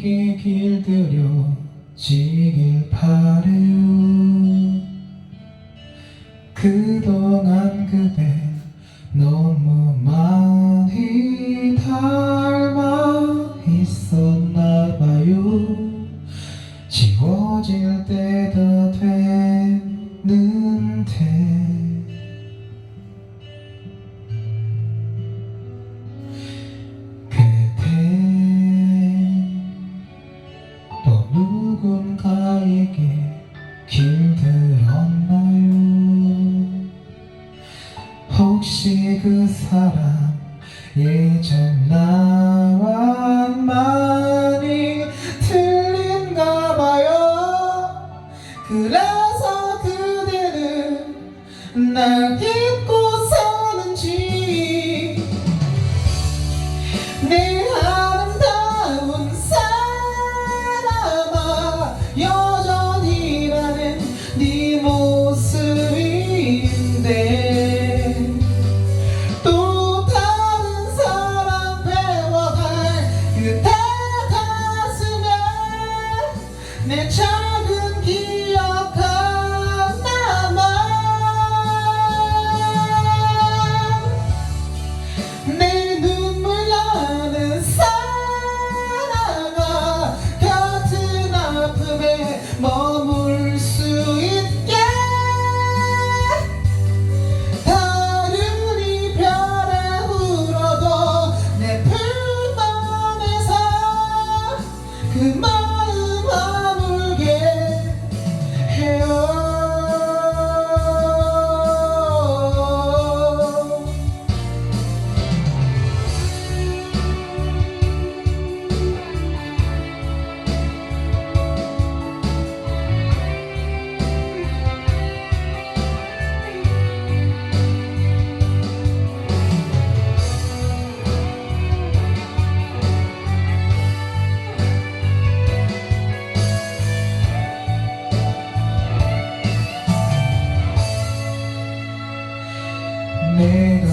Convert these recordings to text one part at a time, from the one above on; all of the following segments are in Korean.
함께 길들여지길 바래요. 그동안 그대 너무 많이 닮 누군가에게 길들었나요? 혹시 그 사람 예전 나와 많이 틀린가 봐요? 그래서 그대는 날 잊고 사는지 내 작은 기억 하나만 내 눈물 나는 사랑아 같은 아픔에 머물 수 있게. 다른 이별에 울어도 내 품안에서 내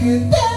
Good.